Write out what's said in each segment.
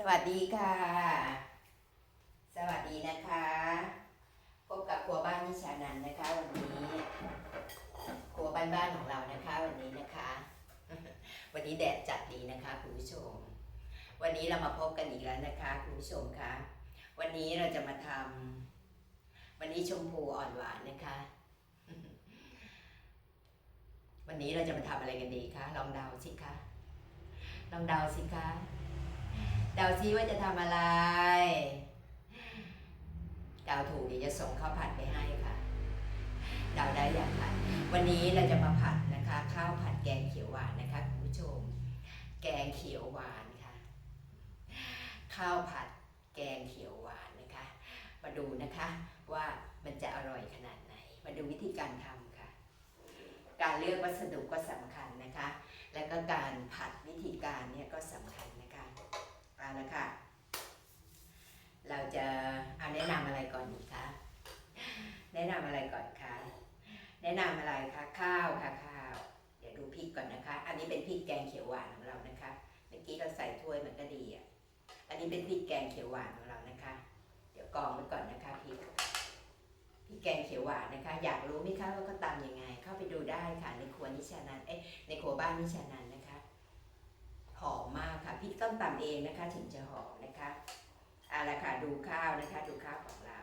สวัสดีค่ะ สวัสดีนะคะ พบกับครัวบ้านนิชานันนะคะ วันนี้ครัวบ้านๆของเรานะคะ วันนี้นะคะ วันนี้แดดจัดดีนะคะคุณผู้ชม วันนี้เรามาพบกันอีกแล้วนะคะคุณผู้ชมคะวันนี้เราจะมาทำวันนี้ชมพูอ่อนหวานนะคะ วันนี้เราจะมาทำอะไรกันดีคะลองเดาสิคะลองเดาสิคะ เดาซิว่าจะทำอะไรเดาถูกเดี๋ยวจะส่งข้าวผัดไปให้ค่ะเดาได้อย่างค่ะ วันนี้เราจะมาผัดนะคะ ข้าวผัดแกงเขียวหวานนะคะคุณผู้ชม แกงเขียวหวานค่ะ ข้าวผัดแกงเขียวหวานนะคะ มาดูนะคะว่ามันจะอร่อยขนาดไหน มาดูวิธีการทำค่ะ การเลือกวัสดุก็สำคัญนะคะ แล้วก็การผัดวิธีการเนี่ยก็สำคัญ เอาละค่ะ เราจะเอาแนะนำอะไรก่อนดีคะแนะนำอะไรก่อนคะแนะนำอะไรคะข้าวค่ะข้าว เดี๋ยวดูพริกก่อนนะคะ อันนี้เป็นพริกแกงเขียวหวานของเรานะคะเมื่อกี้เราใส่ถ้วยมันก็ดีอะอันนี้เป็นพริกแกงเขียวหวานของเรานะคะ เดี๋ยวกรองไว้ก่อนนะคะพริกพริกแกงเขียวหวานนะคะ อยากรู้ไหมคะว่าเขาตำยังไง เข้าไปดูได้ค่ะในครัวนิชานันเอ๊ะในครัวบ้านนิชานัน หอมมากค่ะพริกต้องตำเองนะคะถึงจะหอมนะคะเอาละค่ะดูข้าวนะคะดูข้าวของเรา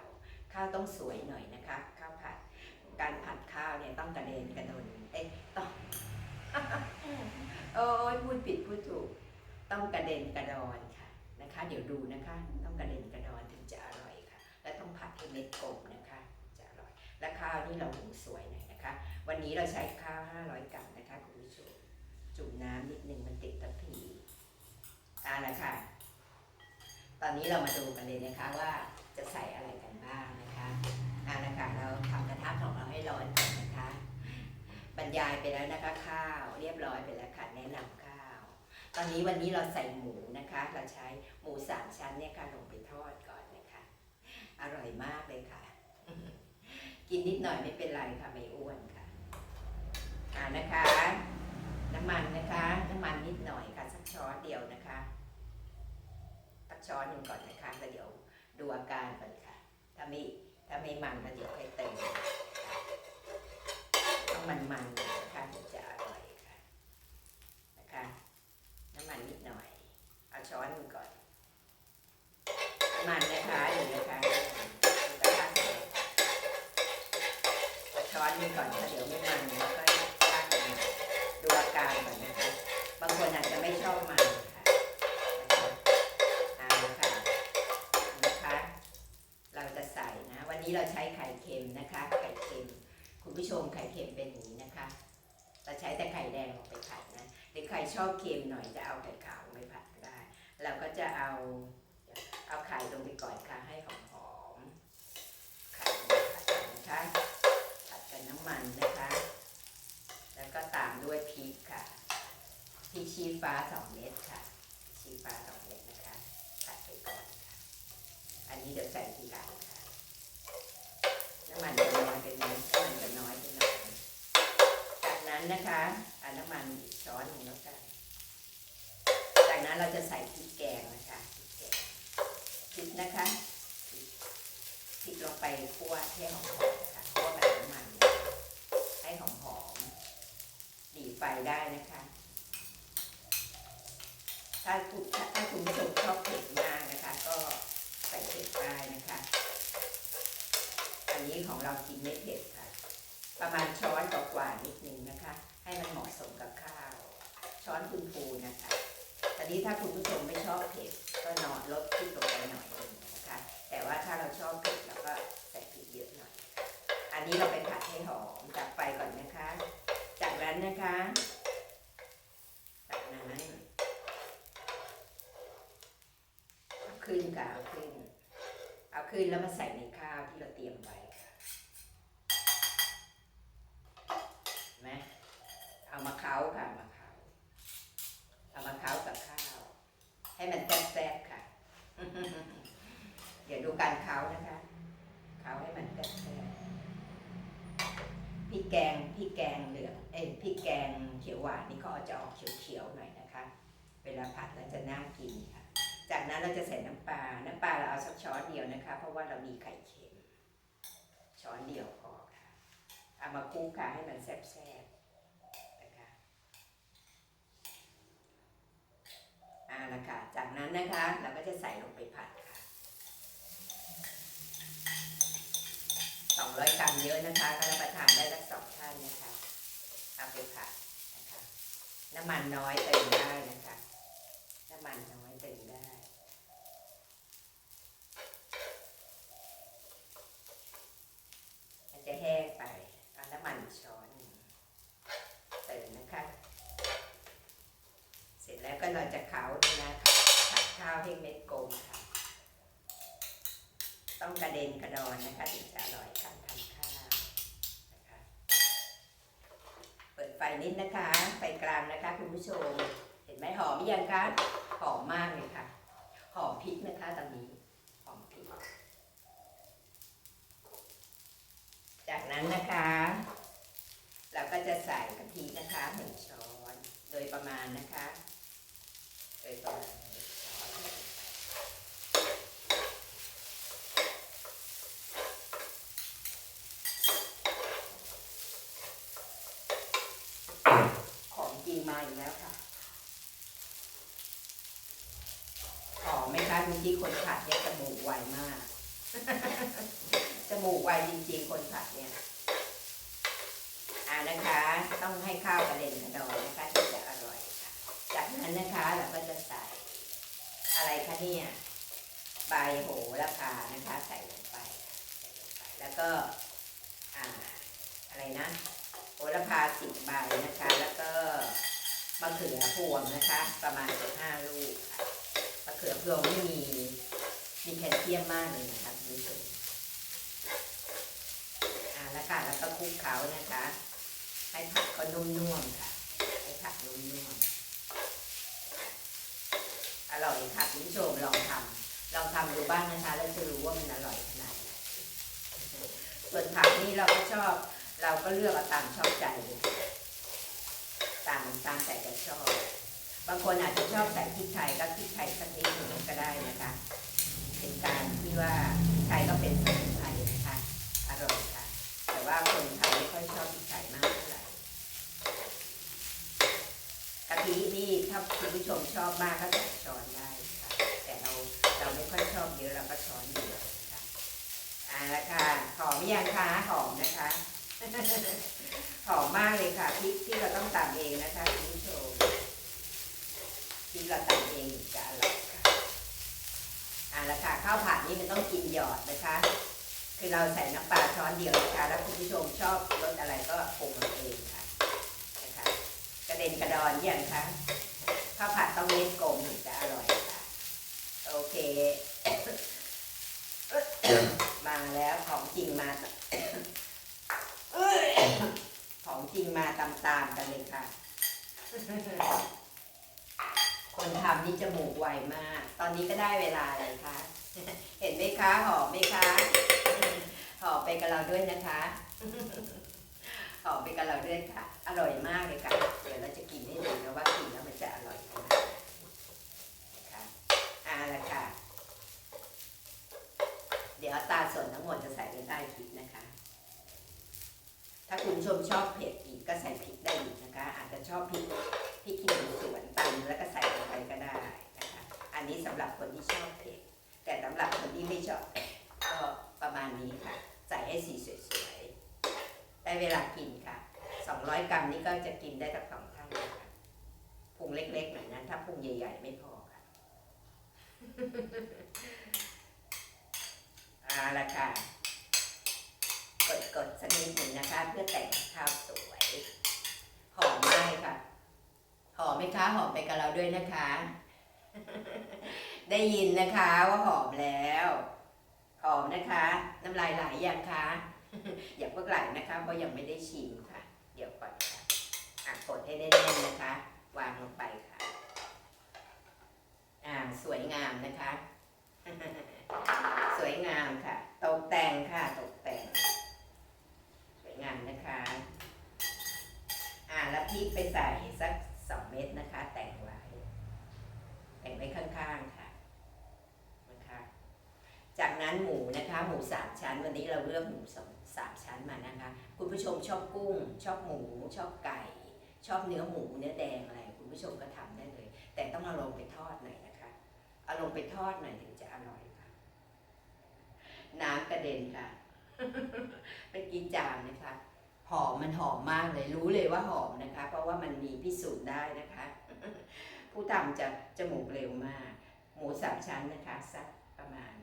ข้าวต้องสวยหน่อยนะคะ ข้าวผัด การผัดข้าวเนี่ยต้องกระเด็นกระดนเอ๊ะต้องโอ้ยพูดผิดพูดถูก ต้องกระเด็นกระดอนค่ะนะคะ เดี๋ยวดูนะคะ ต้องกระเด็นกระดอนถึงจะอร่อยค่ะ และต้องผัดให้เม็ดกลมนะคะจะอร่อย และข้าวนี่เราหุงสวยหน่อยนะคะ วันนี้เราใช้ข้าว 500 กรัมนะคะคุณผู้ชม จุ่มน้ำนิดนึงมันติดตะพีเอาละค่ะ ตอนนี้เรามาดูกันเลยนะคะว่าจะใส่อะไรกันบ้างนะคะเอาละค่ะเราทำกระทะของเราให้ร้อนก่อนนะคะ บรรยายไปแล้วนะคะ ข้าวเรียบร้อยไปแล้วค่ะแนะนำข้าว ตอนนี้วันนี้เราใส่หมูนะคะ เราใช้หมูสามชั้นเนี่ยค่ะลงไปทอดก่อนนะคะ อร่อยมากเลยค่ะ กินนิดหน่อยไม่เป็นไรค่ะไม่อ้วนค่ะอ่านะคะำมันนะคะน้ำมันนิดหน่อยค่ะสักช้อนเดียวนะคะสักช้อนหนึ่งก่อนนะคะแล้วเดี๋ยวดูอาการก่อนค่ะ ถ้าไม่ถ้าไม่มันก็เดี๋ยวให้เติมต้องมันมันๆนะคะถึงจะอร่อยค่ะนะคะน้ำมันนิดหน่อยเอาช้อนหนึ่งก่อนมันนะคะอยู่นะคะดูกระช้อนหนึ่งก่อนค่ะเดี๋ยวไม่มันแล้วก็เลยดูอาการก่อนนะคะ บางคนอาจจะไม่ชอบมันค่ะเอาละค่ะนะคะ เราจะใส่ นี้เราใช้ไข่เค็มนะคะ ไข่เค็ม คุณผู้ชมไข่เค็มเป็นอย่างนี้นะคะเราใช้แต่ไข่แดงลงไปผัดนะหรือใครชอบเค็มหน่อยจะเอาไข่ขาวลงไปผัดก็ได้ เราก็จะเอาเอาไข่ลงไปก่อนค่ะให้หอมๆไข่ลงไปผัดนะคะผัดกับน้ำมันนะคะ แล้วก็ตามด้วยพริกค่ะพริกชี้ฟ้าสองเม็ดค่ะชี้ฟ้าสองเม็ดนะคะผัดไปก่อนค่ะอันนี้เดี๋ยวใส่ทีหลัง น้ำมันจะน้อยไปไหมน้ำมันจะน้อยไปหน่อยจากนั้นนะคะเอาน้ำมันอีกช้อนหนึ่งแล้วกันจากนั้นเราจะใส่พริกแกงนะคะพริกแกงพริกนะคะพริกลงไปคั่วให้หอมๆนะคะคั่วแบบน้ำมันนให้หอมๆดีไฟได้นะคะถ้าคุณถ้าคุณผู้ชมชอบเผ็ดมากนะคะ ก็ใส่เผ็ดได้นะคะันนี้ของเรากินไม่เผ็ดค่ะ ประมาณช้อนกว่าๆนิดนึงนะคะ ให้มันเหมาะสมกับข้าว ช้อนคุณปูนะคะ ตอนนี้ถ้าคุณผู้ชมไม่ชอบเผ็ดก็นอนลดพริกลงไปหน่อยนึงนะคะ แต่ว่าถ้าเราชอบเผ็ดเราก็ใส่พริกเยอะหน่อย อันนี้เราไปผัดให้หอมจากไฟก่อนนะคะ จากนั้นนะคะจากนั้นขึ้นค่ะเอาขึ้นเอาขึ้นแล้วมาใส่ในข้าวที่เราเตรียมไว้ค่ะ เห็นไหมามาเคาค่ะมาเคาเอามาเคากับข้าว ให้มันแซ่บๆค่ะเดี๋ยวดูการเคานะคะเคาให้มันแซ่บๆพริกแกงพริกแกงเหลืองเอ้พริกแกงเขียวหวานนี่ก็จะออกเขียวๆหน่อยนะคะ เวลาผัดแล้วจะน่ากินค่ะจจากนั้นเราจะใส่น้ำปลาน้ำปลาเราเอาสักช้อนเดียวนะคะ เพราะว่าเรามีไข่เค็มช้อนเดียวพอค่ะเอามาคลุกค่ะให้มันแซ่บๆนะคะอ่า ละค่ะ จากนั้นนะคะเราก็จะใส่ลงไปผัดค่ะ200 กรัมเยอะนะคะก็รับประทานได้สักสองท่านนะคะเอาไปผัดนะคะ น้ำมันน้อยเติมได้นะคะ น้ำมันน้อยเติมได้ มันจะแห้งไปเอาน้ำมันช้อนหนึ่งเติมนะคะ เสร็จแล้วก็เราจะเคล้าด้วยนะคะผัดข้าวให้เม็ดกลมค่ะ ต้องกระเด็นกระดอนนะคะถึงจะอร่อยการทำข้าวนะคะ เปิดไฟนิดนะคะ ไฟกลางนะคะคุณผู้ชม เห็นไหมหอมยังคะ หอมมากเลยค่ะ หอมพริกนะคะตอนนี้ หอมพริก จากนั้นนะคะ เราก็จะใส่กะทินะคะหนึ่งช้อน โดยประมาณนะคะ โดยประมาณหนึ่งช้อนของจริงมา อีกแล้วค่ะหอมไหมคะดูที่คนผัดเนี่ยจมูกไวมาก จมูกไวจริงๆคนผัดเนี่ย อ่านะคะ ต้องให้ข้าวกระเด็นกระดอนนะคะถึงจะอร่อยค่ะ จากนั้นนะคะเราก็จะใส่อะไรคะเนี่ยใบโหระพานะคะ ใส่ลงไปใส่ลงไป แล้วก็อ่าอะไรนะโหระพาสิบใบนะคะ แล้วก็ มะเขือพวงนะคะ ประมาณสิบห้าลูกมะเขือพวงไม่มีมีแคลเซียมมากเลยนะคะคุณผู้ชมอ่าแล้วค่ะแล้วก็คลุกเขานะคะ ให้ผักก็นุ่มๆค่ะ ให้ผักนุ่มๆอร่อยค่ะคุณผู้ชมลองทำลองทำดูบ้างนะคะ แล้วจะรู้ว่ามันอร่อยขนาดไหนส่วนผักนี่เราก็ชอบ เราก็เลือกเอาตามชอบใจเลย ตามตามแต่จะชอบ บางคนอาจจะชอบใส่พริกไทยก็พริกไทยสักนิดหนึ่งก็ได้นะคะ เป็นการที่ว่าพริกไทยก็เป็นสมุนไพรนะคะอร่อยค่ะ แต่ว่าคนไทยไม่ค่อยชอบพริกไทยมากเท่าไหร่กะทินี่ถ้าคุณผู้ชมชอบมากก็ใส่ช้อนได้ค่ะ แต่เราเราไม่ค่อยชอบเยอะเราก็ช้อนเดียวค่ะอ่าละค่ะหอมยังคะหอมนะคะ หอมมากเลยค่ะพริกที่เราต้องตำเองนะคะคุณผู้ชมพริกเราตำเองจะอร่อยค่ะอ่าละค่ะข้าวผัดนี่มันต้องกินหยอดนะคะ คือเราใส่น้ำปลาช้อนเดียวนะคะแล้วคุณผู้ชมชอบรสอะไรก็ปรุงเอาเองค่ะนะคะกระเด็นกระดอนยังคะข้าวผัดต้องเล็กกลมถึงจะอร่อยค่ะโอเคมาแล้วของจริงมา ของจริงมาตามๆกันเลยค่ะ คนทำนี่จมูกไวมาก ตอนนี้ก็ได้เวลาเลยค่ะ เห็นไหมคะหอมไหมคะหอมไปกับเราด้วยนะคะหอมไปกับเราด้วยค่ะ อร่อยมากเลยค่ะ เดี๋ยวเราจะกินให้ดูนะว่ากินแล้วมันจะอร่อยขนาดไหนนะคะอ่าละค่ะ เดี๋ยวตาส่วนทั้งหมดจะใส่ไว้ใต้คลิปนะคะ ถ้าคุณชมชอบเผ็ดอีกก็ใส่พริกได้อีกนะคะ อาจจะชอบพริกพริกขี้หนูสวนตำแล้วก็ใส่ลงไปก็ได้นะคะ อันนี้สำหรับคนที่ชอบเผ็ดแต่สำหรับคนที่ไม่ชอบก็ประมาณนี้ค่ะ ใส่ให้สีสวยๆได้เวลากินค่ะ 200 กรัมนี่ก็จะกินได้ทั้งสองท่านค่ะพุงเล็กๆหน่อยนะถ้าพุงใหญ่ ๆ ไม่พอค่ะเอาละค่ะ กดกดๆสักนิดหนึ่งนะคะ เพื่อแต่งข้าวสวย หอมมากค่ะ หอมไหมคะหอมไปกับเราด้วยนะคะ ได้ยินนะคะว่าหอมแล้วหอมนะคะ น้ำลายไหลยังคะอย่าเพิ่งไหลนะคะเพราะยังไม่ได้ชิมค่ะ เดี๋ยวก่อนค่ะอะกดให้แน่นๆนะคะ วางลงไปค่ะ อ่าสวยงามนะคะ สวยงามค่ะ ตกแต่งค่ะตกแต่ง งามนะคะ อ่าแล้วพริกไปใส่สักสองเม็ดนะคะ แต่งไว้ แต่งไว้ข้างๆค่ะนะคะ จากนั้นหมูนะคะหมูสามชั้นวันนี้เราเลือกหมูสองสามชั้นมานะคะ คุณผู้ชมชอบกุ้ง ชอบหมู ชอบไก่ ชอบเนื้อหมูเนื้อแดงอะไร คุณผู้ชมก็ทำได้เลย แต่ต้องเอาลงไปทอดหน่อยนะคะ เอาลงไปทอดหน่อยถึงจะอร่อยค่ะ น้ำกระเด็นค่ะ ไปกินจามนะคะ หอมมันหอมมากเลยรู้เลยว่าหอมนะคะ เพราะว่ามันมีพิสูจน์ได้นะคะ ผู้ทำจะจมูกเร็วมาก หมูสามชั้นนะคะสักประมาณ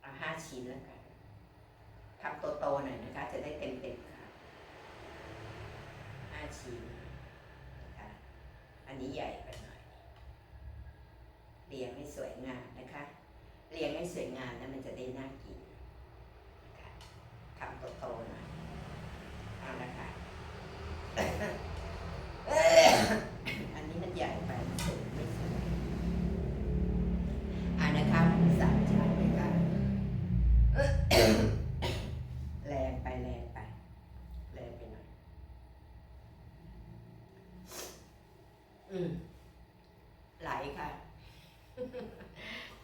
เอาห้าชิ้นแล้วกันทำโตๆหน่อยนะคะ จะได้เต็มๆค่ะห้าชิ้นนะคะอันนี้ใหญ่ไปหน่อยเรียงให้สวยงามนะคะเรียงให้สวยงามแล้วมันจะได้น่ากินนะคะทำโตๆหน่อยเอาละค่ะ อันนี้มันใหญ่ไปมันสูงไม่สวยอ่านะคะสามชั้นนะคะ แรงไปแรงไปแรงไปหน่อย อืมไหล ค่ะ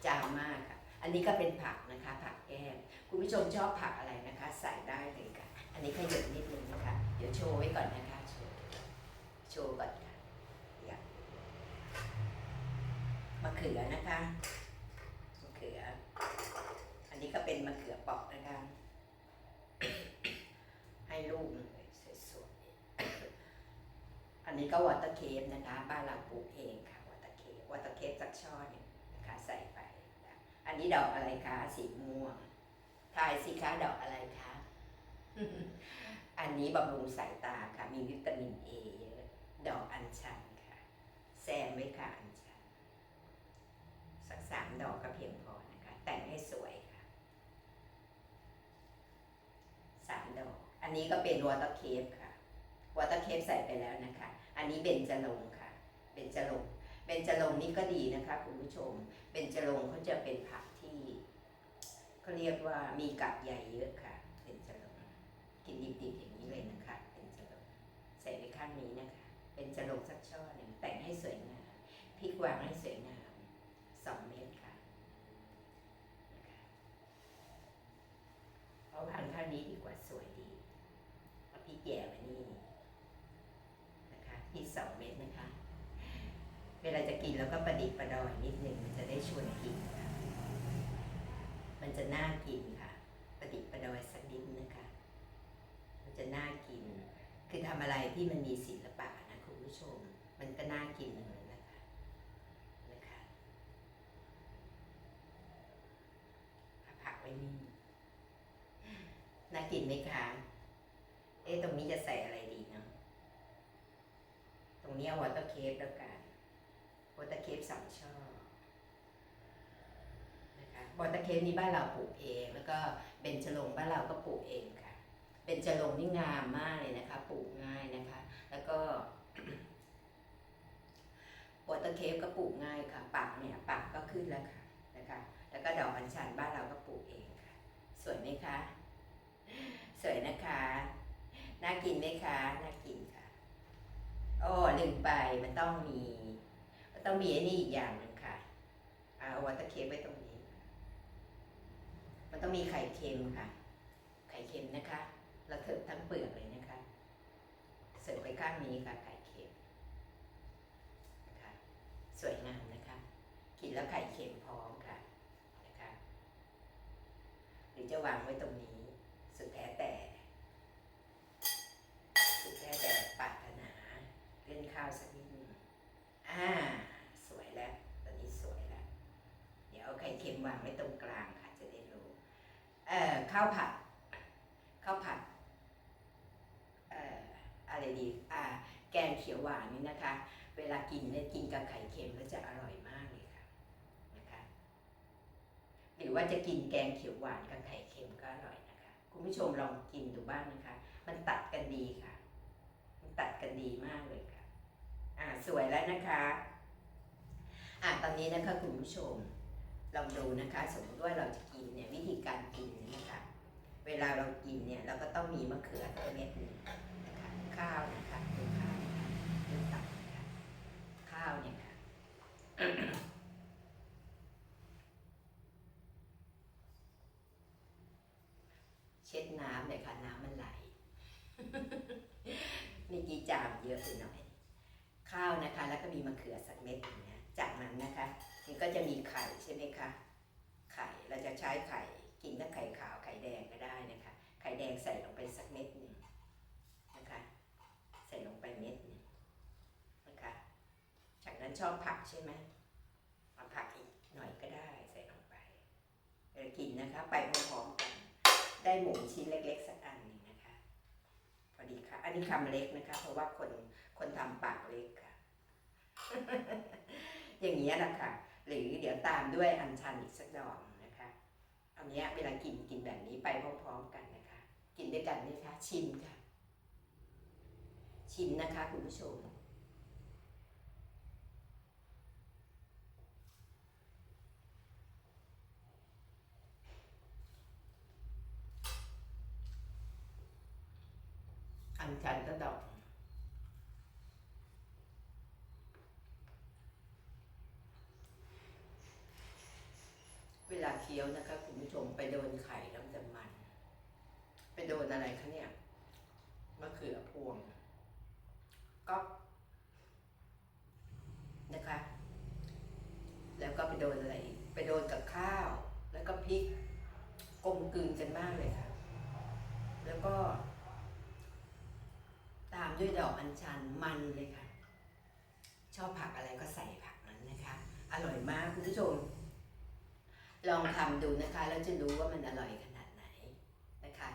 จางมากค่ะ อันนี้ก็เป็นผักนะคะ ผักแก้มคุณผู้ชมชอบผักอะไรนะคะ ใส่ได้เลยค่ะ อันนี้ขยับนิดนึงนะคะ เดี๋ยวโชว์ไว้ก่อนนะคะ โชว์โชว์ก่อนค่ะอยามะเขือนะคะมะเขือ อันนี้ก็เป็นมะเขือปอกนะคะ ให้ลูกเลยสวยๆอันนี้ก็วอเตอร์เคฟนะคะ บ้านเราปลูก นะอันนี้ดอกอะไรคะสีม่วงทายสิคะดอกอะไรคะ อันนี้บำรุงสายตาค่ะ มีวิตามินเอเยอะ ดอกอัญชันค่ะ แซมไว้ค่ะอัญชัน สักสามดอกก็เพียงพอนะคะ แต่งให้สวยค่ะ สามดอก อันนี้ก็เป็นวอเตอร์เคฟค่ะ วอเตอร์เคฟใส่ไปแล้วนะคะ อันนี้เบญจรงค์ค่ะ เบญจรงค์เบญจรงค์นี่ก็ดีนะคะคุณผู้ชม เบญจรงค์เขาจะเป็นผัก ที่เขาเรียกว่ามีกากใยเยอะค่ะเบญจรงค์กินดิบๆอย่างนี้เลยนะคะเบญจรงค์ใส่ไปข้างนี้นะคะเบญจรงค์สักช่อหนึ่งแต่งให้สวยงามพริกวางให้สวยงามสองเม็ดค่ะนะคะเอาวางข้างนี้ดีกว่าสวยดีเอาพริกแย่มานี่นะคะพริกสองเม็ดนะคะ เวลาจะกินแล้วก็ประดิษฐ์ประดอยนิดหนึ่งมันจะได้ชวนกิน มันจะน่ากินค่ะ ประดิษฐ์ประดอยสักนิดนะคะ มันจะน่ากิน คือทำอะไรที่มันมีศิลปะนะคุณผู้ชม มันก็น่ากินเลยนะคะนะคะผักไว้นี่น่ากินไหมคะ เอ๊ะตรงนี้จะใส่อะไรดีเนาะตรงนี้อวอเตอร์เคฟแล้วกันวอเตอร์เคฟสองช่อน อตอร์เคฟนี้บ้านเราปลูกเอง แล้วก็เบญจรงบ้านเราก็ปลูกเองค่ะเบญจรงนี่งามมากเลยนะคะปลูกง่ายนะคะ แล้วก็วอตอร์เคฟก็ปลูกง่ายค่ะปักเนี่ยปักก็ขึ้นแล้วค่ะนะคะ แล้วก็ดอกอัญชันบ้านเราก็ปลูกเองค่ะ สวยไหมคะ สวยนะคะน่ากินไหมคะน่ากินค่ะโอ้ลืมไปมันต้องมี มันต้องมีไอ้นี่อีกอย่างหนึ่งค่ะเอาวอเตอร์เคฟไว้ตรง มันต้องมีไข่เค็มค่ะ ไข่เค็มนะคะเราเถิบทั้งเปลือกเลยนะคะ เสิร์ฟไปข้างนี้ค่ะไข่เค็มนะคะสวยงามนะคะ กินแล้วไข่เค็มพร้อมค่ะนะคะ หรือจะวางไว้ตรงนี้ สุดแท้แต่ สุดแท้แต่ปรารถนาเล่นข้าวสักนิดนึงอ่า สวยแล้ว ตอนนี้สวยแล้ว เดี๋ยวเอาไข่เค็มวางไว้ตรงกลางค่ะ จะได้รู้ เอ่อ ข้าวผัดข้าวผัดเอ่ออะไรดีอ่าแกงเขียวหวานนี่นะคะ เวลากินเนี่ยกินกับไข่เค็มแล้วจะอร่อยมากเลยค่ะนะคะหรือว่าจะกินแกงเขียวหวานกับไข่เค็มก็อร่อยนะคะคุณผู้ชมลองกินดูบ้างนะคะ มันตัดกันดีค่ะมันตัดกันดีมากเลยค่ะอ่าสวยแล้วนะคะอ่าตอนนี้นะคะคุณผู้ชม ลองดูนะคะ สมมติว่าเราจะกินเนี่ยวิธีการกินนะคะ เวลาเรากินเนี่ยเราก็ต้องมีมะเขือเม็ดนึงนะคะข้าวนะคะดูข้าวนะคะดูตับนะคะข้าวเนี่ยค่ะเช็ดน้ำเลยค่ะน้ำมันไหลมีกี่จามเยอะไปหน่อย ข้าวนะคะ แล้วก็มีมะเขือสักเม็ดนะจากนั้นนะคะ นี่ก็จะมีไข่ใช่ไหมคะไข่เราจะใช้ไข่กินทั้งไข่ขาวไข่แดงก็ได้นะคะ ไข่แดงใส่ลงไปสักเม็ดหนึ่งนะคะ ใส่ลงไปเม็ดหนึ่งนะคะ จากนั้นชอบผักใช่ไหมเอาผักอีกหน่อยก็ได้ใส่ลงไปเออกินนะคะ ไปพร้อมๆกัน ได้หมูชิ้นเล็ก ๆ สักอันหนึ่งนะคะพอดีค่ะ อันนี้คำเล็กนะคะ เพราะว่าคนคนทำปากเล็กค่ะ อย่างนี้แหละค่ะ หรือเดี๋ยวตามด้วยอัญชันอีกสักดอกนะคะอันนี้เวลากินกินแบบนี้ไปพร้อมๆกันนะคะ กินด้วยกันนะคะชิมค่ะ ชิมนะคะคุณผู้ชมอันชันก็ดอก เคี้ยวนะคะคุณผู้ชมไปโดนไข่แล้วจะมัน ไปโดนอะไรคะเนี่ยมะเขือพวงก็นะคะ แล้วก็ไปโดนอะไร ไปโดนกับข้าว แล้วก็พริกกลมกลืนกันมากเลยค่ะ แล้วก็ ตามด้วยดอกอัญชันมันเลยค่ะ ชอบผักอะไรก็ใส่ผักนั้นนะคะ อร่อยมากคุณผู้ชม ลองทำดูนะคะ แล้วจะรู้ว่ามันอร่อยขนาดไหนนะคะ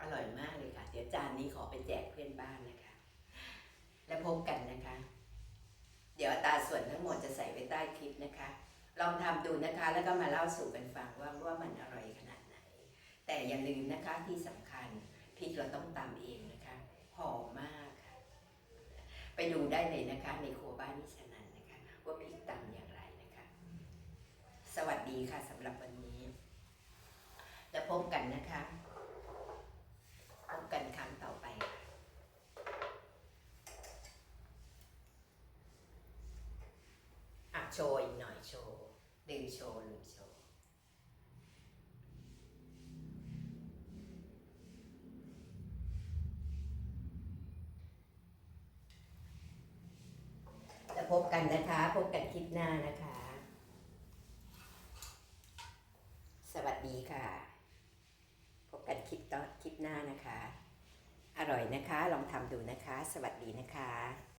อร่อยมากเลยค่ะ เดี๋ยวจานนี้ขอไปแจกเพื่อนบ้านนะคะ แล้วพบกันนะคะ เดี๋ยวตาส่วนทั้งหมดจะใส่ไว้ใต้คลิปนะคะ ลองทำดูนะคะ แล้วก็มาเล่าสู่กันฟังว่าว่ามันอร่อยขนาดไหน แต่อย่าลืมนะคะที่สำคัญพริกเราต้องตำเองนะคะหอมมากค่ะ ไปดูได้เลยนะคะในครัวบ้านนิชนันนะคะ ว่าพริกตำอย่างไรนะคะ สวัสดีค่ะสำหรับวันนี้แล้วพบกันนะคะ พบกันครั้งต่อไปค่ะอะโชว์อีกหน่อยโชว์ลืมโชว์ลืมโชว์แล้วพบกันนะคะ พบกันคลิปหน้านะคะ สวัสดีค่ะ พบกันคลิปต่อคลิปหน้านะคะ อร่อย นะคะ ลองทำดูนะคะ สวัสดีนะคะ